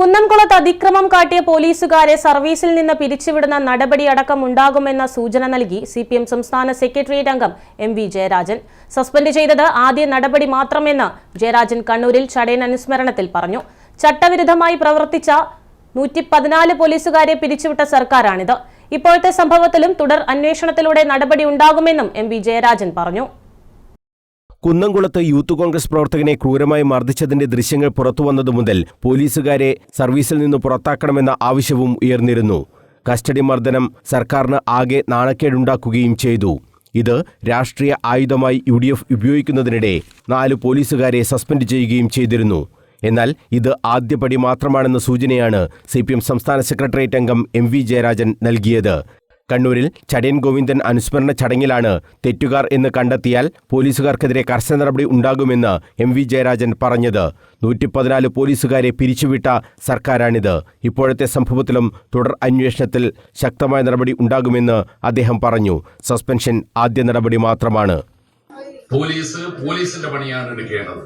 കുന്നംകുളത്ത് അതിക്രമം കാട്ടിയ പോലീസുകാരെ സർവീസിൽ നിന്ന് പിരിച്ചുവിടുന്ന നടപടിയടക്കം ഉണ്ടാകുമെന്ന സൂചന നൽകി സി പി എം സംസ്ഥാന സെക്രട്ടേറിയറ്റ് അംഗം എം വി ജയരാജൻ. സസ്പെൻഡ് ചെയ്തത് ആദ്യ നടപടി മാത്രമെന്ന് ജയരാജൻ കണ്ണൂരിൽ ചടയൻ അനുസ്മരണത്തിൽ പറഞ്ഞു. ചട്ടവിരുദ്ധമായി പ്രവർത്തിച്ച നൂറ്റി പതിനാല് പോലീസുകാരെ പിരിച്ചുവിട്ട സർക്കാരാണിത്. ഇപ്പോഴത്തെ സംഭവത്തിലും തുടർ അന്വേഷണത്തിലൂടെ നടപടി ഉണ്ടാകുമെന്നും എം വി ജയരാജൻ പറഞ്ഞു. കുന്നംകുളത്ത് യൂത്ത് കോൺഗ്രസ് പ്രവർത്തകനെ ക്രൂരമായി മർദ്ദിച്ചതിന്റെ ദൃശ്യങ്ങൾ പുറത്തുവന്നതു മുതൽ പോലീസുകാരെ സർവീസിൽ നിന്ന് പുറത്താക്കണമെന്ന ആവശ്യവും ഉയർന്നിരുന്നു. കസ്റ്റഡി മർദ്ദനം സർക്കാരിന് ആകെ നാണക്കേടുണ്ടാക്കുകയും ചെയ്തു. ഇത് രാഷ്ട്രീയ ആയുധമായി യു ഡി എഫ് ഉപയോഗിക്കുന്നതിനിടെ നാല് പോലീസുകാരെ സസ്പെൻഡ് ചെയ്യുകയും ചെയ്തിരുന്നു. എന്നാൽ ഇത് ആദ്യപടി മാത്രമാണെന്ന സൂചനയാണ് സി പി എം സംസ്ഥാന സെക്രട്ടേറിയറ്റ് അംഗം എം വി ജയരാജൻ നൽകിയത്. കണ്ണൂരിൽ ചടയൻ ഗോവിന്ദൻ അനുസ്മരണ ചടങ്ങിലാണ് തെറ്റുകാർ എന്ന് കണ്ടെത്തിയാൽ പോലീസുകാർക്കെതിരെ കർശന നടപടി ഉണ്ടാകുമെന്ന് എം വി ജയരാജൻ പറഞ്ഞത്. നൂറ്റി പതിനാല് പോലീസുകാരെ പിരിച്ചുവിട്ട സർക്കാരാണിത്. ഇപ്പോഴത്തെ സംഭവത്തിലും തുടർ അന്വേഷണത്തിൽ ശക്തമായ നടപടി ഉണ്ടാകുമെന്ന് അദ്ദേഹം പറഞ്ഞു. സസ്പെൻഷൻ ആദ്യ നടപടി മാത്രമാണ്. പോലീസ് പോലീസിന്റെ പണിയാണ് എടുക്കേണ്ടത്.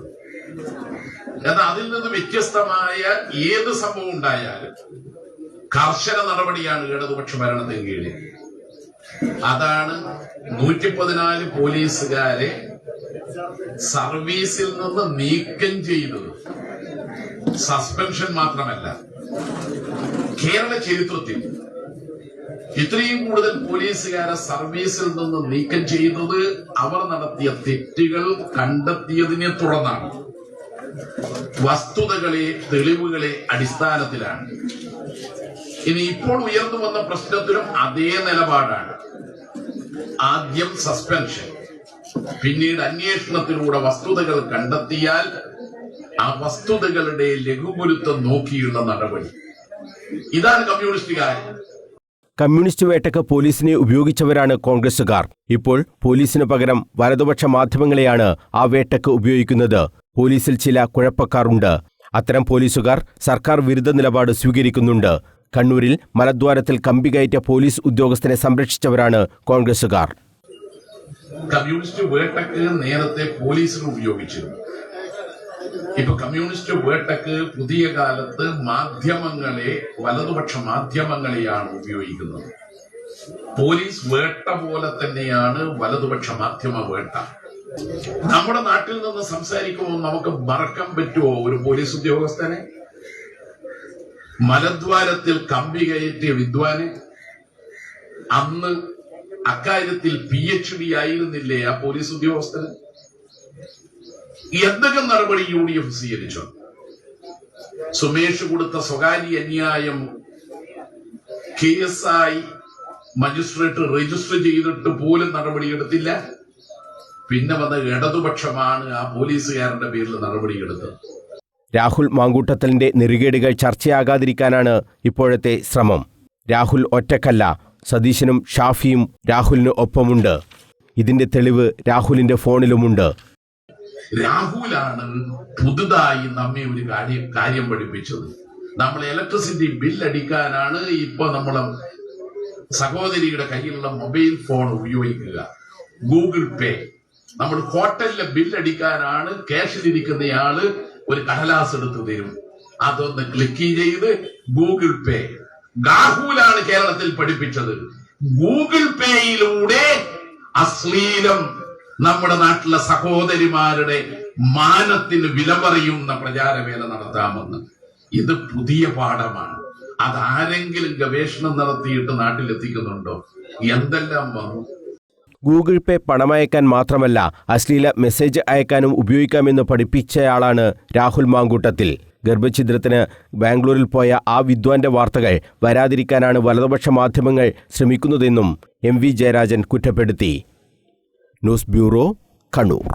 എന്നാൽ അതിൽ നിന്ന് വ്യത്യസ്തമായ ഏത് സംഭവം ഉണ്ടായാലും കർശന നടപടിയാണ് ഇടതുപക്ഷ ഭരണത്തിന് കീഴിൽ. അതാണ് നൂറ്റി പതിനാല് പോലീസുകാരെ സർവീസിൽ നിന്ന് നീക്കം ചെയ്തത്. സസ്പെൻഷൻ മാത്രമല്ല കേരള ചരിത്രത്തിൽ ഇത്രയും കൂടുതൽ പോലീസുകാരെ സർവീസിൽ നിന്ന് നീക്കം ചെയ്തത് അവർ നടത്തിയ തെറ്റുകൾ കണ്ടെത്തിയതിനെ തുടർന്നാണ്. വസ്തുതകളെ തെളിവുകളെ അടിസ്ഥാനത്തിലാണ്. ഇനി ഇപ്പോൾ ഉയർന്നു വന്ന പ്രശ്നത്തിലും അതേ നിലപാടാണ്. ആദ്യം സസ്പെൻഷൻ പിന്നീട് അന്വേഷണത്തിലൂടെ വസ്തുതകൾ കണ്ടെത്തിയാൽ ആ വസ്തുതകളുടെ ലഘുഗുരുത്വം നോക്കിയുള്ള നടപടി. ഇതാണ് കമ്മ്യൂണിസ്റ്റുകാർ കമ്മ്യൂണിസ്റ്റ് വേട്ടക്ക് പോലീസിനെ ഉപയോഗിച്ചവരാണ് കോൺഗ്രസുകാർ ഇപ്പോൾ പോലീസിനു പകരം വലതുപക്ഷ മാധ്യമങ്ങളെയാണ് ആ വേട്ടക്ക് ഉപയോഗിക്കുന്നത്. പോലീസിൽ ചില കുഴപ്പക്കാരുണ്ട്. അത്തരം പോലീസുകാർ സർക്കാർ വിരുദ്ധ നിലപാട് സ്വീകരിക്കുന്നുണ്ട്. കണ്ണൂരിൽ മലദ്വാരത്തിൽ കമ്പി കയറ്റ പോലീസ് ഉദ്യോഗസ്ഥനെ സംരക്ഷിച്ചവരാണ് കോൺഗ്രസുകാർ കമ്മ്യൂണിസ്റ്റ് നേരത്തെ ഉപയോഗിച്ചിരുന്നു. ഇപ്പൊ കമ്മ്യൂണിസ്റ്റ് വേട്ടക്ക് പുതിയ കാലത്ത് മാധ്യമങ്ങളെ വലതുപക്ഷ മാധ്യമങ്ങളെയാണ് ഉപയോഗിക്കുന്നത്. പോലീസ് വേട്ട പോലെ തന്നെയാണ് വലതുപക്ഷ മാധ്യമ വേട്ട. നമ്മുടെ നാട്ടിൽ നിന്ന് സംസാരിക്കുമ്പോൾ നമുക്ക് മറക്കാൻ പറ്റുമോ ഒരു പോലീസ് ഉദ്യോഗസ്ഥനെ? മലദ്വാരത്തിൽ കമ്പി കയറ്റിയ വിദ്വാന് അന്ന് അക്കാര്യത്തിൽ പി എച്ച് ഡി ആയിരുന്നില്ലേ ആ പോലീസ് ഉദ്യോഗസ്ഥന് എന്തൊക്കെ നടപടി യു ഡി എഫ് സ്വീകരിച്ചു? സുമേഷ് കൊടുത്ത സ്വകാര്യ അന്യായം K S I magistrate register ചെയ്തിട്ട് പോലും നടപടിയെടുത്തില്ല പിന്നെ വന്ന ഇടതുപക്ഷമാണ് ആ പോലീസുകാരന്റെ പേരിൽ നടപടിയെടുത്തത് രാഹുൽ മാങ്കൂട്ടത്തലിന്റെ നെറുകേടുകൾ ചർച്ചയാകാതിരിക്കാനാണ് ഇപ്പോഴത്തെ ശ്രമം. രാഹുൽ ഒറ്റക്കല്ല സതീശനും ഷാഫിയും രാഹുലിന് ഒപ്പമുണ്ട്. ഇതിന്റെ തെളിവ് രാഹുലിന്റെ ഫോണിലുമുണ്ട്. രാഹുലാണ് പുതുതായി നമ്മെ ഒരു കാര്യം കാര്യം പഠിപ്പിച്ചത്. നമ്മൾ ഇലക്ട്രിസിറ്റി ബിൽ അടിക്കാനാണ് ഇപ്പൊ നമ്മൾ സഹോദരിയുടെ കയ്യിലുള്ള മൊബൈൽ ഫോൺ ഉപയോഗിക്കുക. ഗൂഗിൾ പേ നമ്മൾ ഹോട്ടലിലെ ബിൽ അടിക്കാനാണ് ക്യാഷിലിരിക്കുന്നയാൾ ഒരു കടലാസ് എടുത്തു തരും. അതൊന്ന് ക്ലിക്ക് ചെയ്ത് ഗൂഗിൾ പേ ഗാഹുലാണ് കേരളത്തിൽ പഠിപ്പിച്ചത്. ഗൂഗിൾ പേയിലൂടെ അശ്ലീലം നമ്മുടെ നാട്ടിലെ സഹോദരിമാരുടെ മാനത്തിന് വില പറയുന്ന പ്രചാരവേല നടത്താമെന്ന്. ഇത് പുതിയ പാഠമാണ്. അതാരെങ്കിലും ഗവേഷണം നടത്തിയിട്ട് നാട്ടിലെത്തിക്കുന്നുണ്ടോ? എന്തെല്ലാം വന്നു? ഗൂഗിൾ പേ പണമയക്കാൻ മാത്രമല്ല അശ്ലീല മെസ്സേജ് അയക്കാനും ഉപയോഗിക്കാമെന്ന് പഠിപ്പിച്ചയാളാണ് രാഹുൽ മാങ്കൂട്ടത്തിൽ. ഗർഭഛിദ്രത്തിന് ബാംഗ്ലൂരിൽ പോയ ആ വിദ്വാന്റെ വാർത്തകൾ വരാതിരിക്കാനാണ് വലതുപക്ഷ മാധ്യമങ്ങൾ ശ്രമിക്കുന്നതെന്നും എം വി ജയരാജൻ കുറ്റപ്പെടുത്തി. News bureau Kannur.